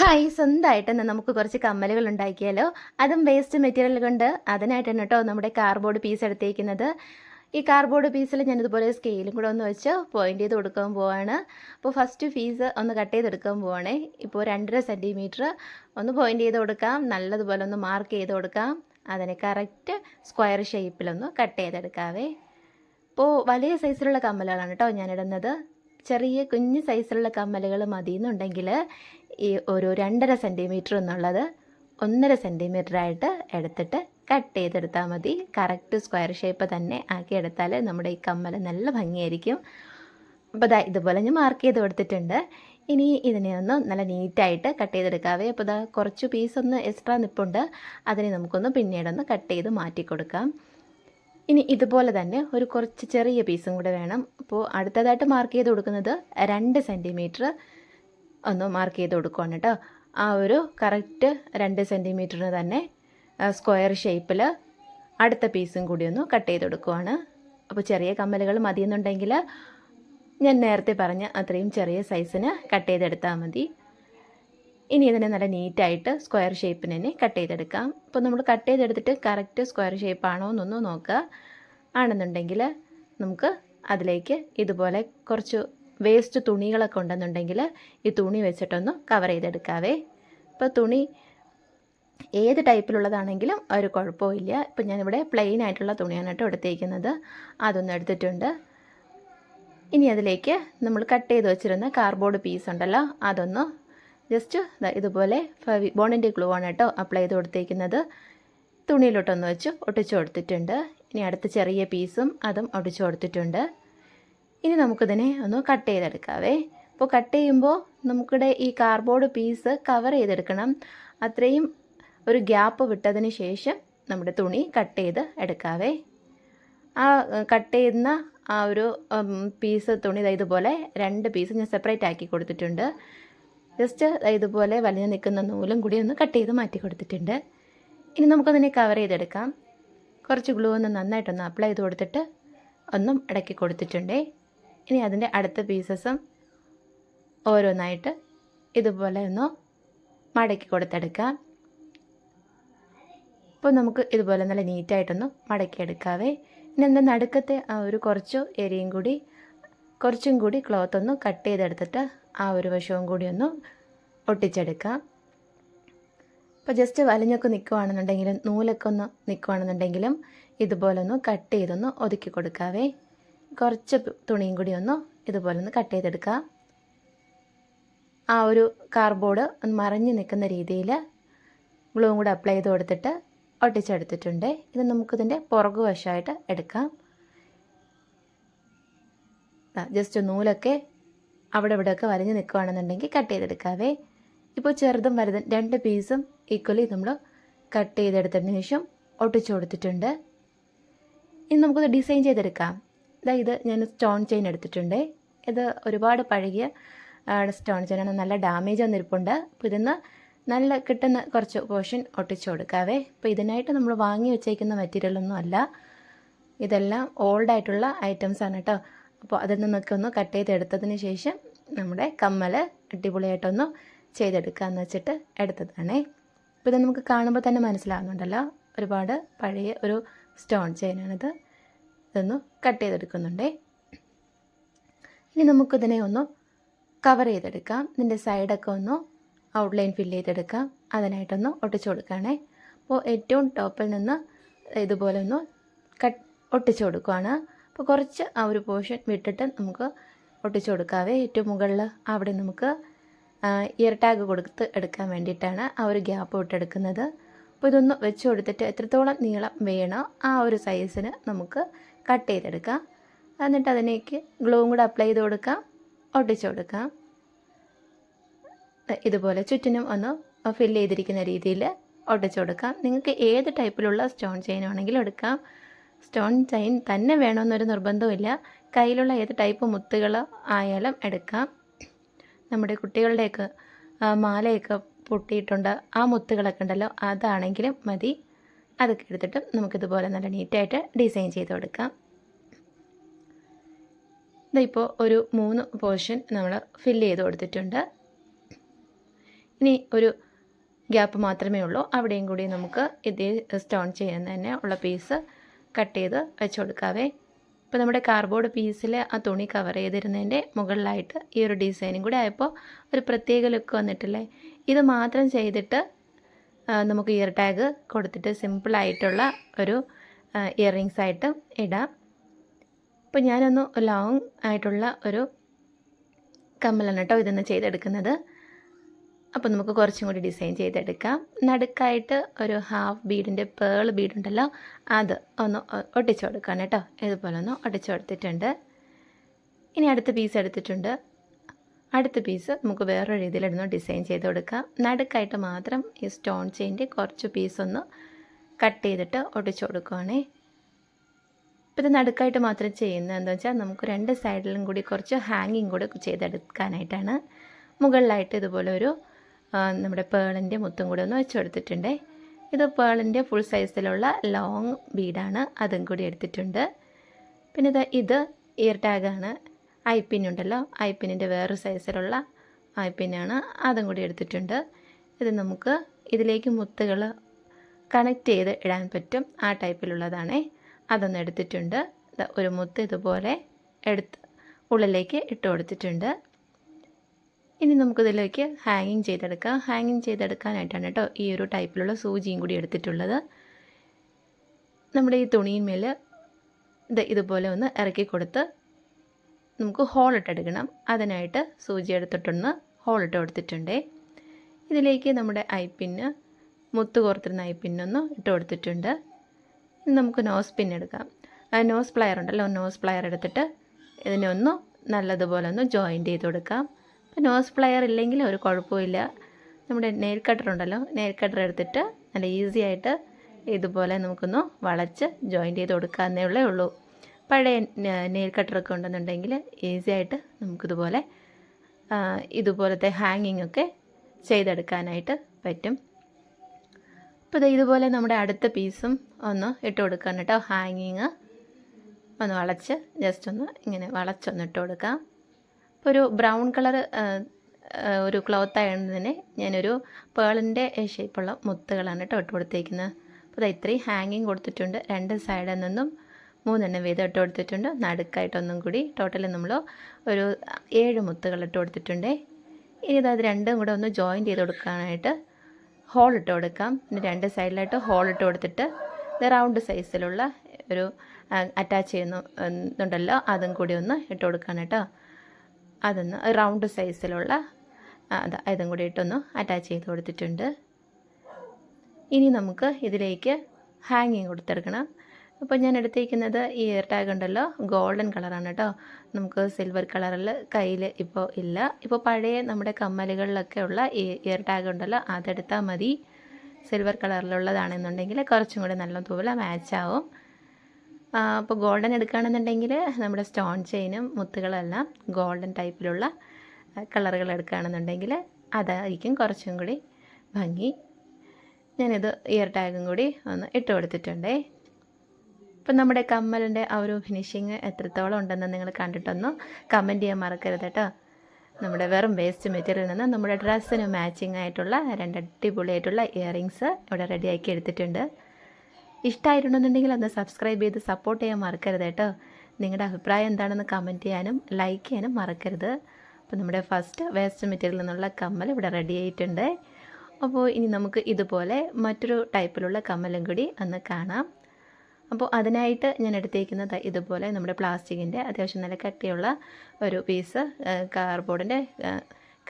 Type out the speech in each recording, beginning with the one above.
Hi സ്വന്തമായിട്ട് തന്നെ നമുക്ക് കുറച്ച് കമ്മലുകൾ ഉണ്ടാക്കിയാലോ? അതും വേസ്റ്റ് മെറ്റീരിയൽ കൊണ്ട് അതിനായിട്ടാണ് കേട്ടോ നമ്മുടെ കാർബോർഡ് പീസ് എടുത്തേക്കുന്നത്. ഈ കാർബോർഡ് പീസിൽ ഞാനിതുപോലെ സ്കെയിലും കൂടെ ഒന്ന് വെച്ച് പോയിന്റ് ചെയ്ത് കൊടുക്കാൻ പോവാണ്. അപ്പോൾ ഫസ്റ്റ് പീസ് ഒന്ന് കട്ട് ചെയ്തെടുക്കാൻ പോവാണേ. ഇപ്പോൾ രണ്ടര സെന്റിമീറ്റർ ഒന്ന് പോയിന്റ് ചെയ്ത് കൊടുക്കാം. നല്ലതുപോലെ ഒന്ന് മാർക്ക് ചെയ്ത് കൊടുക്കാം. അതിനെ കറക്റ്റ് സ്ക്വയർ ഷേപ്പിലൊന്ന് കട്ട് ചെയ്തെടുക്കാവേ. ഇപ്പോൾ വലിയ സൈസിലുള്ള കമ്മലുകളാണ് കേട്ടോ ഞാനിടുന്നത്. ചെറിയ കുഞ്ഞ് സൈസിലുള്ള കമ്മലുകൾ മതി എന്നുണ്ടെങ്കിൽ ഈ ഒരു രണ്ടര സെന്റിമീറ്റർ എന്നുള്ളത് ഒന്നര സെന്റിമീറ്റർ ആയിട്ട് എടുത്തിട്ട് കട്ട് ചെയ്തെടുത്താൽ മതി. കറക്റ്റ് സ്ക്വയർ ഷേപ്പ് തന്നെ ആക്കി എടുത്താൽ നമ്മുടെ ഈ കമ്മൽ നല്ല ഭംഗിയായിരിക്കും. അപ്പോൾ ദാ ഇതുപോലെ ഞാൻ മാർക്ക് ചെയ്ത് കൊടുത്തിട്ടുണ്ട്. ഇനി ഇതിനെ ഒന്ന് നല്ല നീറ്റായിട്ട് കട്ട് ചെയ്തെടുക്കാവേ. അപ്പോൾ ഇതാ കുറച്ച് പീസ് ഒന്ന് എക്സ്ട്രാ നിപ്പുണ്ട്. അതിനെ നമുക്കൊന്ന് പിന്നീടൊന്ന് കട്ട് ചെയ്ത് മാറ്റി കൊടുക്കാം. ഇനി ഇതുപോലെ തന്നെ ഒരു കുറച്ച് ചെറിയ പീസും കൂടെ വേണം. അപ്പോൾ അടുത്തതായിട്ട് മാർക്ക് ചെയ്ത് കൊടുക്കുന്നത് രണ്ട് സെന്റിമീറ്റർ ഒന്ന് മാർക്ക് ചെയ്ത് കൊടുക്കുകയാണ് കേട്ടോ. ആ ഒരു കറക്റ്റ് രണ്ട് സെന്റിമീറ്ററിന് തന്നെ സ്ക്വയർ ഷേപ്പിൽ അടുത്ത പീസും കൂടി ഒന്ന് കട്ട് ചെയ്ത് കൊടുക്കുവാണ്. അപ്പോൾ ചെറിയ കമ്മലുകൾ മതിയെന്നുണ്ടെങ്കിൽ ഞാൻ നേരത്തെ പറഞ്ഞ അത്രയും ചെറിയ സൈസിന് കട്ട് ചെയ്തെടുത്താൽ മതി. ഇനി ഇതിനെ നല്ല നീറ്റായിട്ട് സ്ക്വയർ ഷേപ്പിന് തന്നെ കട്ട് ചെയ്തെടുക്കാം. അപ്പോൾ നമ്മൾ കട്ട് ചെയ്തെടുത്തിട്ട് കറക്റ്റ് സ്ക്വയർ ഷേപ്പ് ആണോ എന്നൊന്ന് നോക്കുക. ആണെന്നുണ്ടെങ്കിൽ നമുക്ക് അതിലേക്ക് ഇതുപോലെ കുറച്ച് വേസ്റ്റ് തുണികളൊക്കെ ഉണ്ടെന്നുണ്ടെങ്കിൽ ഈ തുണി വെച്ചിട്ടൊന്ന് കവർ ചെയ്തെടുക്കാവേ. ഇപ്പോൾ തുണി ഏത് ടൈപ്പിലുള്ളതാണെങ്കിലും ഒരു കുഴപ്പമില്ല ഇപ്പം ഞാനിവിടെ പ്ലെയിൻ ആയിട്ടുള്ള തുണിയാണ് കേട്ടോ എടുത്തേക്കുന്നത്. അതൊന്നും എടുത്തിട്ടുണ്ട്. ഇനി അതിലേക്ക് നമ്മൾ കട്ട് ചെയ്ത് വെച്ചിരുന്ന കാർഡ്ബോർഡ് പീസ് ഉണ്ടല്ലോ അതൊന്ന് ജസ്റ്റ് ഇതുപോലെ ബോണിന്റെ ഗ്ലൂ ആണ് കേട്ടോ അപ്ലൈ ചെയ്ത് കൊടുത്തേക്കുന്നത്. തുണിയിലോട്ടൊന്ന് വെച്ച് ഒട്ടിച്ചു കൊടുത്തിട്ടുണ്ട്. ഇനി അടുത്ത ചെറിയ പീസും അതും ഒട്ടിച്ചു കൊടുത്തിട്ടുണ്ട്. ഇനി നമുക്കിതിനെ ഒന്ന് കട്ട് ചെയ്തെടുക്കാവേ. അപ്പോൾ കട്ട് ചെയ്യുമ്പോൾ നമുക്കിടെ ഈ കാർബോർഡ് പീസ് കവർ ചെയ്തെടുക്കണം. അത്രയും ഒരു ഗ്യാപ്പ് വിട്ടതിന് ശേഷം നമ്മുടെ തുണി കട്ട് ചെയ്ത് എടുക്കാവേ. ആ കട്ട് ചെയ്യുന്ന ആ ഒരു പീസ് തുണി ഇതുപോലെ രണ്ട് പീസ് ഞാൻ സെപ്പറേറ്റ് ആക്കി കൊടുത്തിട്ടുണ്ട്. ജസ്റ്റ് ഇതുപോലെ വലിഞ്ഞു നിൽക്കുന്ന നൂലും കൂടി ഒന്ന് കട്ട് ചെയ്ത് മാറ്റി കൊടുത്തിട്ടുണ്ട്. ഇനി നമുക്കതിനെ കവർ ചെയ്തെടുക്കാം. കുറച്ച് ഗ്ലൂ ഒന്ന് നന്നായിട്ടൊന്ന് അപ്ലൈ ചെയ്ത് കൊടുത്തിട്ട് ഒന്നും ഇടയ്ക്ക് കൊടുത്തിട്ടുണ്ടേ. ഇനി അതിന്റെ അടുത്ത പീസസും ഓരോന്നായിട്ട് ഇതുപോലെ ഒന്ന് മടക്കി കൊടുത്തെടുക്കാം. അപ്പോൾ നമുക്ക് ഇതുപോലെ നല്ല നീറ്റായിട്ടൊന്ന് മടക്കിയെടുക്കാവേ. ഇനി എന്താ നടുക്കത്തെ ആ ഒരു കുറച്ച് എരിയും കൂടി കുറച്ചും കൂടി ക്ലോത്ത് ഒന്ന് കട്ട് ചെയ്തെടുത്തിട്ട് ആ ഒരു വശവും കൂടി ഒന്ന് ഒട്ടിച്ചെടുക്കാം. അപ്പോൾ ജസ്റ്റ് വലിഞ്ഞൊക്കെ നിൽക്കുവാണെന്നുണ്ടെങ്കിലും നൂലൊക്കെ ഒന്ന് നിൽക്കുവാണെന്നുണ്ടെങ്കിലും ഇതുപോലെ ഒന്ന് കട്ട് ചെയ്തൊന്ന് ഒതുക്കി കൊടുക്കാവേ. കുറച്ച് തുണിയും കൂടി ഒന്ന് ഇതുപോലെ ഒന്ന് കട്ട് ചെയ്തെടുക്കാം. ആ ഒരു കാർഡ്ബോർഡ് ഒന്ന് മറിഞ്ഞ് നിൽക്കുന്ന രീതിയിൽ ഗ്ലൂവും കൂടെ അപ്ലൈ ചെയ്ത് കൊടുത്തിട്ട് ഒട്ടിച്ചെടുത്തിട്ടുണ്ട്. ഇത് നമുക്കിതിന്റെ പുറകു വശമായിട്ട് എടുക്കാം. ജസ്റ്റ് നൂലൊക്കെ അവിടെ ഇവിടെയൊക്കെ വരഞ്ഞ് നിൽക്കുകയാണെന്നുണ്ടെങ്കിൽ കട്ട് ചെയ്തെടുക്കാവേ. ഇപ്പോൾ ചെറുതും വലുതും രണ്ട് പീസും ഈക്വലി നമ്മൾ കട്ട് ചെയ്തെടുത്തതിന് ശേഷം ഒട്ടിച്ചു കൊടുത്തിട്ടുണ്ട്. ഇനി നമുക്കത് ഡിസൈൻ ചെയ്തെടുക്കാം. ഇത് ഞാൻ സ്റ്റോൺ ചെയിൻ എടുത്തിട്ടുണ്ട്. ഇത് ഒരുപാട് പഴകിയ സ്റ്റോൺ ചെയിനാണ് നല്ല ഡാമേജ് വന്നിരിപ്പുണ്ട്. അപ്പോൾ ഇതിന്ന് നല്ല കിട്ടുന്ന കുറച്ച് പോർഷൻ ഒട്ടിച്ചു കൊടുക്കാവേ. അപ്പോൾ ഇതിനായിട്ട് നമ്മൾ വാങ്ങി വെച്ചേക്കുന്ന മെറ്റീരിയലൊന്നും അല്ല. ഇതെല്ലാം ഓൾഡായിട്ടുള്ള ആണ് കേട്ടോ. അപ്പോൾ അതിൽ നിന്നൊക്കെ ഒന്ന് കട്ട് ചെയ്തെടുത്തതിന് ശേഷം നമ്മുടെ കമ്മൽ അടിപൊളിയായിട്ടൊന്ന് ചെയ്തെടുക്കാമെന്ന് വെച്ചിട്ട് എടുത്തതാണേ. അപ്പോൾ ഇത് നമുക്ക് കാണുമ്പോൾ തന്നെ മനസ്സിലാവുന്നുണ്ടല്ലോ. ഒരുപാട് പഴയ ഒരു സ്റ്റോൺ ചെയിനാണിത്. ഇതൊന്ന് കട്ട് ചെയ്തെടുക്കുന്നുണ്ടേ. ഇനി നമുക്കിതിനെ ഒന്ന് കവർ ചെയ്തെടുക്കാം. ഇതിന്റെ സൈഡൊക്കെ ഒന്ന് ഔട്ട്ലൈൻ ഫില്ല് ചെയ്തെടുക്കാം. അതിനായിട്ടൊന്ന് ഒട്ടിച്ചു കൊടുക്കുകയാണേ. അപ്പോൾ ഏറ്റവും ടോപ്പിൽ നിന്ന് ഇതുപോലെ ഒന്ന് കട്ട് ഒട്ടിച്ചു കൊടുക്കുകയാണ് അപ്പോൾ കുറച്ച് ആ ഒരു പോർഷൻ വിട്ടിട്ട് നമുക്ക് ഒട്ടിച്ചു കൊടുക്കാവേ. ഏറ്റവും മുകളിൽ അവിടെ നമുക്ക് ഇയർ ടാഗ് കൊടുത്ത് എടുക്കാൻ വേണ്ടിയിട്ടാണ് ആ ഒരു ഗ്യാപ്പ് വിട്ടെടുക്കുന്നത് അപ്പോൾ ഇതൊന്ന് വെച്ച് കൊടുത്തിട്ട് എത്രത്തോളം നീളം വേണോ ആ ഒരു സൈസിന് നമുക്ക് കട്ട് ചെയ്തെടുക്കാം. എന്നിട്ട് അതിലേക്ക് ഗ്ലൂവും കൂടെ അപ്ലൈ ചെയ്ത് കൊടുക്കാം. ഒട്ടിച്ചു കൊടുക്കാം. ഇതുപോലെ ചുറ്റിനും ഒന്ന് ഫില്ല് ചെയ്തിരിക്കുന്ന രീതിയിൽ ഒട്ടിച്ചു കൊടുക്കാം. നിങ്ങൾക്ക് ഏത് ടൈപ്പിലുള്ള സ്റ്റോൺ ചെയിൻ ആണെങ്കിലും എടുക്കാം. സ്റ്റോൺ ചെയിൻ തന്നെ വേണമെന്നൊരു നിർബന്ധമില്ല കയ്യിലുള്ള ഏത് ടൈപ്പ് മുത്തുകൾ ആയാലും എടുക്കാം. നമ്മുടെ കുട്ടികളുടെയൊക്കെ മാലയൊക്കെ പൊട്ടിയിട്ടുണ്ട്. ആ മുത്തുകളൊക്കെ ഉണ്ടല്ലോ അതാണെങ്കിലും മതി. അതൊക്കെ എടുത്തിട്ട് നമുക്കിതുപോലെ നല്ല നീറ്റായിട്ട് ഡിസൈൻ ചെയ്ത് കൊടുക്കാം. ഇതിപ്പോൾ ഒരു മൂന്ന് പോർഷൻ നമ്മൾ ഫില്ല് ചെയ്ത് കൊടുത്തിട്ടുണ്ട്. ഇനി ഒരു ഗ്യാപ്പ് മാത്രമേ ഉള്ളൂ. അവിടെയും കൂടി നമുക്ക് ഇതേ സ്റ്റോൺ ചെയ്യുന്ന തന്നെ ഉള്ള പീസ് കട്ട് ചെയ്ത് വെച്ച് കൊടുക്കാവേ. ഇപ്പോൾ നമ്മുടെ കാർഡ്ബോർഡ് പീസിൽ ആ തുണി കവർ ചെയ്തിരുന്നതിന്റെ മുകളിലായിട്ട് ഈ ഒരു ഡിസൈനും കൂടി ആയപ്പോൾ ഒരു പ്രത്യേക ലുക്ക് വന്നിട്ടില്ലേ? ഇത് മാത്രം ചെയ്തിട്ട് നമുക്ക് ഇയർ ടാഗ് കൊടുത്തിട്ട് സിമ്പിളായിട്ടുള്ള ഒരു ഇയർ റിങ്സ് ആയിട്ട് ഇടാം. ഇപ്പോൾ ഞാനൊന്ന് ലോങ് ആയിട്ടുള്ള ഒരു കമ്മലാണ് കേട്ടോ ഇതൊന്ന് ചെയ്തെടുക്കുന്നത്. അപ്പോൾ നമുക്ക് കുറച്ചും കൂടി ഡിസൈൻ ചെയ്തെടുക്കാം. നടുക്കായിട്ട് ഒരു ഹാഫ് ബീഡിന്റെ പേൾ ബീഡുണ്ടല്ലോ അത് ഒന്ന് ഒട്ടിച്ചു കൊടുക്കണം കേട്ടോ. ഇതുപോലെ ഒന്ന് ഒട്ടിച്ചു കൊടുത്തിട്ടുണ്ട്. ഇനി അടുത്ത പീസ് എടുത്തിട്ടുണ്ട്. അടുത്ത പീസ് നമുക്ക് വേറൊരു രീതിയിലിരുന്ന് ഡിസൈൻ ചെയ്ത് കൊടുക്കാം. നടുക്കായിട്ട് മാത്രം ഈ സ്റ്റോൺ ചെയിന്റെ കുറച്ച് പീസ് ഒന്ന് കട്ട് ചെയ്തിട്ട് ഒട്ടിച്ചു കൊടുക്കുവാണേ. ഇപ്പം ഇത് നടുക്കായിട്ട് മാത്രം ചെയ്യുന്നത് എന്താ വെച്ചാൽ നമുക്ക് രണ്ട് സൈഡിലും കൂടി കുറച്ച് ഹാങ്ങിങ് കൂടെ ചെയ്തെടുക്കാനായിട്ടാണ്. മുകളിലായിട്ട് ഇതുപോലെ ഒരു നമ്മുടെ പേളിന്റെ മുത്തും കൂടെ ഒന്ന് വെച്ച് കൊടുത്തിട്ടുണ്ട്. ഇത് പേളിന്റെ ഫുൾ സൈസിലുള്ള ലോങ് ബീഡാണ് അതും കൂടി എടുത്തിട്ടുണ്ട്. പിന്നെ ഇത് ഇത് ഇയർ ടാഗാണ് ഐ പിൻ ഉണ്ടല്ലോ. ഐ പിന്നിന്റെ വേറെ സൈസിലുള്ള ഐ പിന്നാണ് അതും കൂടി എടുത്തിട്ടുണ്ട്. ഇത് നമുക്ക് ഇതിലേക്ക് മുത്തുകൾ കണക്ട് ചെയ്ത് ഇടാൻ പറ്റും. ആ ടൈപ്പിലുള്ളതാണേ അതൊന്ന് എടുത്തിട്ടുണ്ട്. ഒരു മുത്ത് ഇതുപോലെ എടുത്ത് ഉള്ളിലേക്ക് ഇട്ട് കൊടുത്തിട്ടുണ്ട്. ഇനി നമുക്കിതിലേക്ക് ഹാങ്ങിങ് ചെയ്തെടുക്കാം. ഹാങ്ങിങ് ചെയ്തെടുക്കാനായിട്ടാണ് കേട്ടോ ഈ ഒരു ടൈപ്പിലുള്ള സൂചിയും കൂടി എടുത്തിട്ടുള്ളത്. നമ്മുടെ ഈ തുണിയിന്മേൽ ഇത് ഇതുപോലെ ഒന്ന് ഇറക്കി കൊടുത്ത് നമുക്ക് ഹോൾ ഇട്ടെടുക്കണം അതിനായിട്ട് സൂചി എടുത്തിട്ടൊന്ന് ഹോൾ ഇട്ട് കൊടുത്തിട്ടുണ്ടേ. ഇതിലേക്ക് നമ്മുടെ ഐ പിന്ന് മുത്ത് കോർത്തിരുന്ന ഐ പിന്നൊന്ന് ഇട്ട് കൊടുത്തിട്ടുണ്ട്. നമുക്ക് നോസ് പിൻ എടുക്കാം. നോസ് പ്ലയർ ഉണ്ടല്ലോ നോസ് പ്ലയർ എടുത്തിട്ട് ഇതിനെ ഒന്ന് നല്ലതുപോലെ ഒന്ന് ജോയിന്റ് ചെയ്ത് കൊടുക്കാം. അപ്പോൾ നോസ് പ്ലയർ ഇല്ലെങ്കിൽ ഒരു കുഴപ്പമില്ല നമ്മുടെ നെയിൽ കട്ടർ ഉണ്ടല്ലോ നെയിൽ കട്ടർ എടുത്തിട്ട് നല്ല ഈസി ആയിട്ട് ഇതുപോലെ നമുക്കൊന്ന് വളച്ച് ജോയിന്റ് ചെയ്ത് കൊടുക്കാമെന്നേ ഉള്ളേ ഉള്ളൂ. പഴയ നെയിൽ കട്ടറൊക്കെ ഉണ്ടെന്നുണ്ടെങ്കിൽ ഈസി ആയിട്ട് നമുക്കിതുപോലെ ഇതുപോലത്തെ ഹാങ്ങിങ് ഒക്കെ ചെയ്തെടുക്കാനായിട്ട് പറ്റും. അപ്പോൾ ഇതുപോലെ നമ്മുടെ അടുത്ത പീസും ഒന്ന് ഇട്ട് കൊടുക്കാൻ കേട്ടോ ഹാങ്ങിങ് ഒന്ന് വളച്ച് ജസ്റ്റ് ഒന്ന് ഇങ്ങനെ വളച്ചൊന്ന് ഇട്ട് കൊടുക്കാം. ഇപ്പോൾ ഒരു ബ്രൗൺ കളർ ഒരു ക്ലോത്ത് ആയതുകൊണ്ട് ഞാനൊരു പേളിന്റെ ഷേപ്പുള്ള മുത്തുകളാണ് കേട്ടോ ഇട്ട് കൊടുത്തേക്കുന്നത് അപ്പോൾ അത് ഇത്രയും ഹാങ്ങിങ് കൊടുത്തിട്ടുണ്ട്. രണ്ട് സൈഡിൽ നിന്നും മൂന്നെണ്ണം വീതം ഇട്ട് കൊടുത്തിട്ടുണ്ട്. നടുക്കായിട്ടൊന്നും കൂടി ടോട്ടൽ നമ്മൾ ഒരു ഏഴ് മുത്തുകൾ ഇട്ട് കൊടുത്തിട്ടുണ്ട്. ഇനി അത് രണ്ടും കൂടെ ഒന്ന് ജോയിന്റ് ചെയ്ത് കൊടുക്കാനായിട്ട് ഹോൾ ഇട്ട് കൊടുക്കാം. പിന്നെ രണ്ട് സൈഡിലായിട്ട് ഹോൾ ഇട്ട് കൊടുത്തിട്ട് ഇത് റൗണ്ട് സൈസിലുള്ള ഒരു അറ്റാച്ച് ചെയ്യുന്നുണ്ടല്ലോ അതും കൂടി ഒന്ന് ഇട്ട് കൊടുക്കാനായിട്ടോ അതൊന്ന് റൗണ്ട് സൈസിലുള്ള അതാ ഇതും കൂടി ഇട്ടൊന്ന് അറ്റാച്ച് ചെയ്ത് കൊടുത്തിട്ടുണ്ട്. ഇനി നമുക്ക് ഇതിലേക്ക് ഹാങ്ങിങ് കൊടുത്തെടുക്കണം. അപ്പോൾ ഞാൻ എടുത്തിരിക്കുന്നത് ഈ ഇയർ ടാഗ് ഉണ്ടല്ലോ ഗോൾഡൻ കളറാണ് കേട്ടോ നമുക്ക് സിൽവർ കളറിൽ കയ്യിൽ ഇപ്പോൾ ഇല്ല. ഇപ്പോൾ പഴയ നമ്മുടെ കമ്മലുകളിലൊക്കെ ഉള്ള ഈ ഇയർ ടാഗ് ഉണ്ടല്ലോ അതെടുത്താൽ മതി. സിൽവർ കളറിലുള്ളതാണെന്നുണ്ടെങ്കിൽ കുറച്ചും കൂടി നല്ല തൂവല മാച്ച് ആവും. അപ്പോൾ ഗോൾഡൻ എടുക്കുകയാണെന്നുണ്ടെങ്കിൽ നമ്മുടെ സ്റ്റോൺ ചെയിനും മുത്തുകളെല്ലാം ഗോൾഡൻ ടൈപ്പിലുള്ള കളറുകൾ എടുക്കുകയാണെന്നുണ്ടെങ്കിൽ അതായിരിക്കും കുറച്ചും കൂടി ഭംഗി. ഞാനിത് ഇയർ ടാഗും കൂടി ഒന്ന് ഇട്ട് കൊടുത്തിട്ടുണ്ടേ. ഇപ്പം നമ്മുടെ കമ്മലിന്റെ ആ ഒരു ഫിനിഷിങ് എത്രത്തോളം ഉണ്ടെന്ന് നിങ്ങൾ കണ്ടിട്ടൊന്ന് കമന്റ് ചെയ്യാൻ മറക്കരുത് കേട്ടോ. നമ്മുടെ വെറും വേസ്റ്റ് മെറ്റീരിയൽ നിന്ന് നമ്മുടെ ഡ്രസ്സിന് മാച്ചിങ് ആയിട്ടുള്ള രണ്ട് അടിപൊളിയായിട്ടുള്ള ഇയറിങ്സ് ഇവിടെ റെഡിയാക്കി എടുത്തിട്ടുണ്ട്. ഇഷ്ടമായിട്ടുണ്ടെന്നുണ്ടെങ്കിൽ ഒന്ന് സബ്സ്ക്രൈബ് ചെയ്ത് സപ്പോർട്ട് ചെയ്യാൻ മറക്കരുത് കേട്ടോ. നിങ്ങളുടെ അഭിപ്രായം എന്താണെന്ന് കമന്റ് ചെയ്യാനും ലൈക്ക് ചെയ്യാനും മറക്കരുത്. അപ്പോൾ നമ്മുടെ ഫസ്റ്റ് വേസ്റ്റ് മെറ്റീരിയൽ നിന്നുള്ള കമ്മൽ ഇവിടെ റെഡി ആയിട്ടുണ്ട്. അപ്പോൾ ഇനി നമുക്ക് ഇതുപോലെ മറ്റൊരു ടൈപ്പിലുള്ള കമ്മലും കൂടി ഒന്ന് കാണാം. അപ്പോൾ അതിനായിട്ട് ഞാൻ എടുത്തേക്കുന്നത് ഇതുപോലെ നമ്മുടെ പ്ലാസ്റ്റിക്കിന്റെ അത്യാവശ്യം നല്ല കട്ടിയുള്ള ഒരു പീസ് കാർബോർഡിന്റെ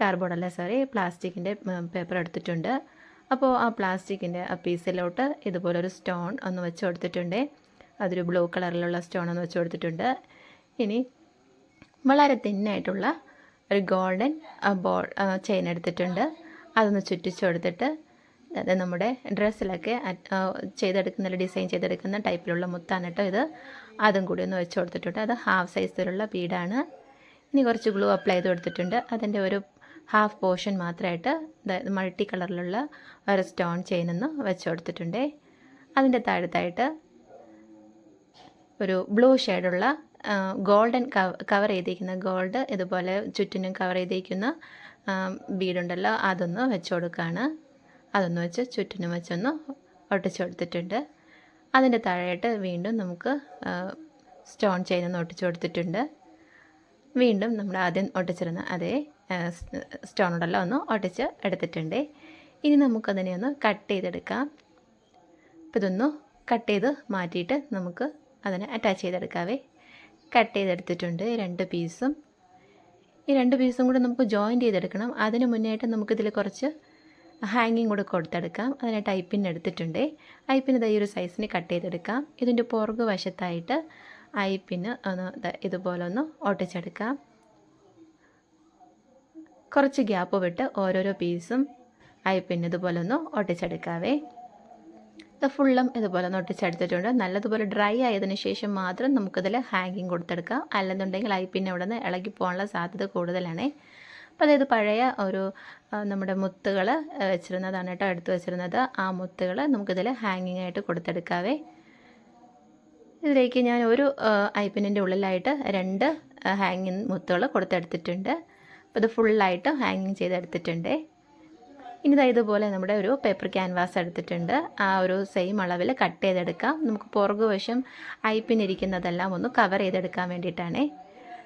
കാർബോർഡല്ല സോറി പ്ലാസ്റ്റിക്കിന്റെ പേപ്പർ എടുത്തിട്ടുണ്ട്. അപ്പോൾ ആ പ്ലാസ്റ്റിക്കിന്റെ ആ പീസിലോട്ട് ഇതുപോലെ ഒരു സ്റ്റോൺ ഒന്ന് വെച്ച് കൊടുത്തിട്ടുണ്ട് അതൊരു ബ്ലൂ കളറിലുള്ള സ്റ്റോൺ ഒന്ന് വെച്ച് കൊടുത്തിട്ടുണ്ട് ഇനി വളരെ തിന്നായിട്ടുള്ള ഒരു ഗോൾഡൻ ബോൾ ചെയിൻ എടുത്തിട്ടുണ്ട്. അതൊന്ന് ചുറ്റിച്ചു കൊടുത്തിട്ട് അത് നമ്മുടെ ഡ്രസ്സിലൊക്കെ ചെയ്തെടുക്കുന്ന ഡിസൈൻ ചെയ്തെടുക്കുന്ന ടൈപ്പിലുള്ള മുത്താണ് കേട്ടോ ഇത്. അതും കൂടി ഒന്ന് വെച്ച് കൊടുത്തിട്ടുണ്ട് അത് ഹാഫ് സൈസിലുള്ള ബീഡാണ് ഇനി കുറച്ച് ഗ്ലൂ അപ്ലൈ ചെയ്ത് കൊടുത്തിട്ടുണ്ട്. അതിന്റെ ഒരു ഹാഫ് പോർഷൻ മാത്രമായിട്ട് മൾട്ടി കളറിലുള്ള ഒരു സ്റ്റോൺ ചെയിനൊന്ന് വെച്ച് കൊടുത്തിട്ടുണ്ട് അതിന്റെ താഴത്തായിട്ട് ഒരു ബ്ലൂ ഷെയ്ഡുള്ള ഗോൾഡൻ കവർ ചെയ്തിരിക്കുന്ന ഗോൾഡ് ഇതുപോലെ ചുറ്റിനും കവർ ചെയ്തിരിക്കുന്ന ബീഡുണ്ടല്ലോ അതൊന്ന് വെച്ച് കൊടുക്കുകയാണ് അതൊന്ന് വെച്ച് ചുറ്റിനും വെച്ചൊന്ന് ഒട്ടിച്ച് കൊടുത്തിട്ടുണ്ട് അതിന്റെ താഴെയായിട്ട് വീണ്ടും നമുക്ക് സ്റ്റോൺ ചെയിനൊന്ന് ഒട്ടിച്ചു കൊടുത്തിട്ടുണ്ട് വീണ്ടും നമ്മൾ ആദ്യം ഒട്ടിച്ചിരുന്ന അതേ സ്റ്റോൺ ഉണ്ടല്ലോ ഒന്ന് ഒട്ടിച്ച് എടുത്തിട്ടുണ്ട്. ഇനി നമുക്കതിനെ ഒന്ന് കട്ട് ചെയ്തെടുക്കാം. അപ്പോൾ ഇതൊന്ന് കട്ട് ചെയ്ത് മാറ്റിയിട്ട് നമുക്ക് അതിനെ അറ്റാച്ച് ചെയ്തെടുക്കാവേ. കട്ട് ചെയ്തെടുത്തിട്ടുണ്ട് രണ്ട് പീസും. ഈ രണ്ട് പീസും കൂടെ നമുക്ക് ജോയിന്റ് ചെയ്തെടുക്കണം. അതിന് മുന്നേയായിട്ട് നമുക്കിതിൽ കുറച്ച് ഹാങ്ങിങ് കൂടെ കൊടുത്തെടുക്കാം. അതിനെ ടൈപ്പിന് എടുത്തിട്ടുണ്ട്. ഐപ്പിന് ഇതാ ഈ ഒരു സൈസിന് കട്ട് ചെയ്തെടുക്കാം. ഇതിന്റെ പുറകു വശത്തായിട്ട് ഐപ്പിന് ഒന്ന് ദാ ഇതുപോലെ ഒന്ന് ഒട്ടിച്ചെടുക്കാം. കുറച്ച് ഗ്യാപ്പ് വിട്ട് ഓരോരോ പീസും അയപ്പിന് ഇതുപോലെ ഒന്ന് ഒട്ടിച്ചെടുക്കാവേ. ഇത് ഫുള്ളും ഇതുപോലെ ഒന്ന് ഒട്ടിച്ചെടുത്തിട്ടുണ്ട്. നല്ലതുപോലെ ഡ്രൈ ആയതിനു ശേഷം മാത്രം നമുക്കിതിൽ ഹാങ്ങിങ് കൊടുത്തെടുക്കാം. അല്ലെന്നുണ്ടെങ്കിൽ അയപ്പിന് ഇവിടെ നിന്ന് ഇളകി പോകാനുള്ള സാധ്യത കൂടുതലാണ്. അപ്പോൾ അതായത് പഴയ ഒരു നമ്മുടെ മുത്തുകൾ വെച്ചിരുന്നതാണ് കേട്ടോ എടുത്ത് വെച്ചിരുന്നത്. ആ മുത്തുകൾ നമുക്കിതിൽ ഹാങ്ങിങ് ആയിട്ട് കൊടുത്തെടുക്കാവേ. ഇതിലേക്ക് ഞാൻ ഒരു ഐപ്പിനിന്റെ ഉള്ളിലായിട്ട് രണ്ട് ഹാങ്ങിങ് മുത്തുകൾ കൊടുത്തെടുത്തിട്ടുണ്ട്. അപ്പോൾ ഇത് ഫുള്ളായിട്ട് ഹാങ്ങിങ് ചെയ്തെടുത്തിട്ടുണ്ട്. ഇനി ദാ ഇതുപോലെ നമ്മുടെ ഒരു പേപ്പർ ക്യാൻവാസ് എടുത്തിട്ടുണ്ട്. ആ ഒരു സെയിം അളവിൽ കട്ട് ചെയ്തെടുക്കാം. നമുക്ക് പുറകു വശം ഐപ്പിനിരിക്കുന്നതെല്ലാം ഒന്ന് കവർ ചെയ്തെടുക്കാൻ വേണ്ടിയിട്ടാണ്.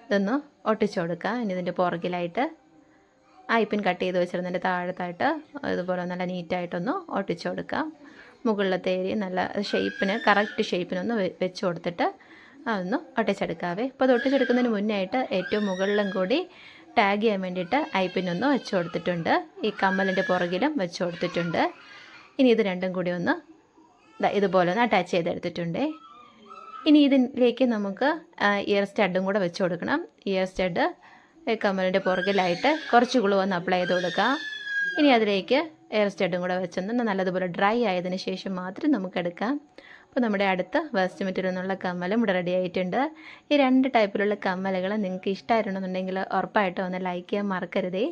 ഇതൊന്ന് ഒട്ടിച്ചു കൊടുക്കാം ഇനി ഇതിന്റെ പുറകിലായിട്ട് ഐപ്പിൻ കട്ട് ചെയ്ത് വെച്ചിരുന്നതിന്റെ താഴത്തായിട്ട് ഇതുപോലെ നല്ല നീറ്റായിട്ടൊന്ന് ഒട്ടിച്ചു കൊടുക്കാം. മുകളിലത്തെ ഏരിയ നല്ല ഷേപ്പിന് കറക്റ്റ് ഷേപ്പിനൊന്ന് വെച്ച് കൊടുത്തിട്ട് അതൊന്ന് ഒട്ടിച്ചെടുക്കാവേ. അപ്പോൾ അത് ഒട്ടിച്ചെടുക്കുന്നതിന് മുന്നേ ആയിട്ട് ഏറ്റവും മുകളിലും കൂടി ടാഗ് ചെയ്യാൻ വേണ്ടിയിട്ട് ഐ പിന്നൊന്ന് വെച്ച് കൊടുത്തിട്ടുണ്ട്. ഈ കമ്മലിന്റെ പുറകിലും വെച്ച് കൊടുത്തിട്ടുണ്ട്. ഇനി ഇത് രണ്ടും കൂടി ഒന്ന് ഇതുപോലെ ഒന്ന് അറ്റാച്ച് ചെയ്തെടുത്തിട്ടുണ്ട്. ഇനി ഇതിലേക്ക് നമുക്ക് ഇയർ സ്റ്റഡും കൂടെ വെച്ച് കൊടുക്കണം. ഇയർ സ്റ്റഡ് കമ്മലിന്റെ പുറകിലായിട്ട് കുറച്ച് ഗ്ലൂ ഒന്ന് അപ്ലൈ ചെയ്ത് കൊടുക്കുക ഇനി അതിലേക്ക് എയർ സ്റ്റഡും കൂടെ വെച്ചൊന്ന് നല്ലതുപോലെ ഡ്രൈ ആയതിനു ശേഷം മാത്രം നമുക്ക് എടുക്കാം. അപ്പോൾ നമ്മുടെ അടുത്ത വേസ്റ്റ് മെറ്റീരിയൽ എന്നുള്ള കമ്മലും ഇവിടെ റെഡി ആയിട്ടുണ്ട്. ഈ രണ്ട് ടൈപ്പിലുള്ള കമ്മലുകൾ നിങ്ങൾക്ക് ഇഷ്ടമായിരുന്നുണ്ടെങ്കിൽ ഉറപ്പായിട്ടും ഒന്ന് ലൈക്ക് ചെയ്യാൻ മറക്കരുതേ.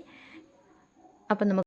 അപ്പം നമുക്ക്